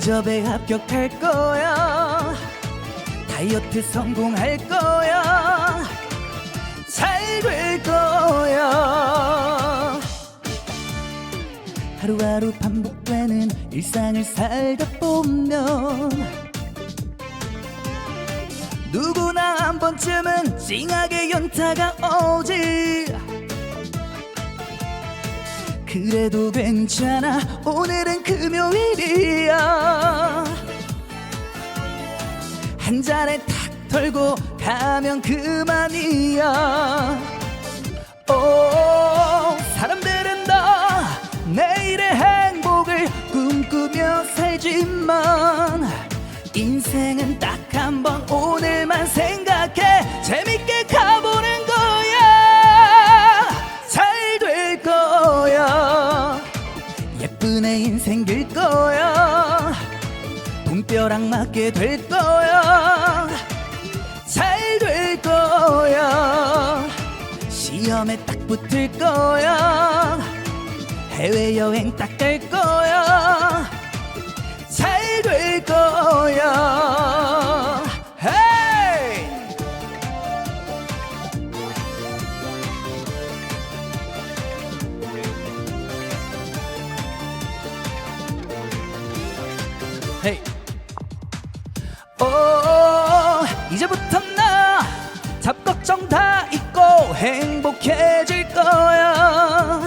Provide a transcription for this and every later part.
면접에 합격할 거야. 다이어트 성공할 거야. 잘 될 거야. 하루하루 반복되는 일상을 살다 보면 누구나 한 번쯤은 찡하게 연타가 오지 그래도 괜찮아. 오늘은 금요일이야. 한 잔에 탁 털고 가면 그만이야. 오 사람들은 다 내일의 행복을 꿈꾸며 살지만 인생은 딱 한 번 오늘만 생각해. 재밌게 예쁜 애인 생 길 거야. 돈벼락 맞게 될 거야. 잘 될 거야. 시험에 딱 붙을 거야. 해외여행 딱 갈 거야 헤이 오 이제부터 나 잡 걱정 다 잊고 행복해질 거야.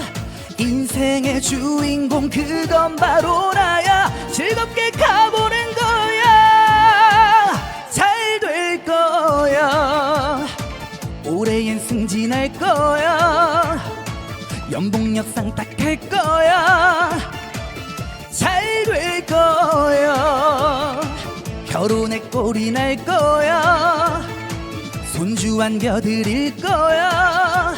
인생의 주인공 그건 바로 나야. 즐겁게 가보는 거야. 잘 될 거야. 올해엔 승진할 거야. 연봉 역상 딱 할 거야. 잘 될 거야. 결혼에 꼴이 날 거야. 손주 안겨드릴 거야.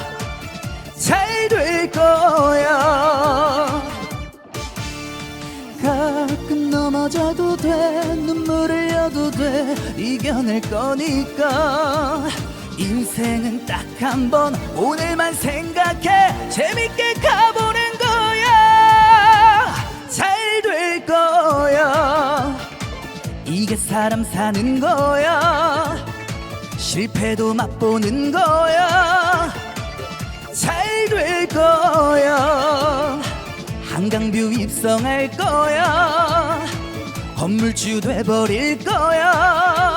잘 될 거야. 가끔 넘어져도 돼 눈물 흘려도 돼 이겨낼 거니까. 인생은 딱 한 번 오늘만 생각해. 재밌게 가보는 이게 사람 사는 거야. 실패도 맛보는 거야. 잘 될 거야. 한강뷰 입성할 거야. 건물주 돼버릴 거야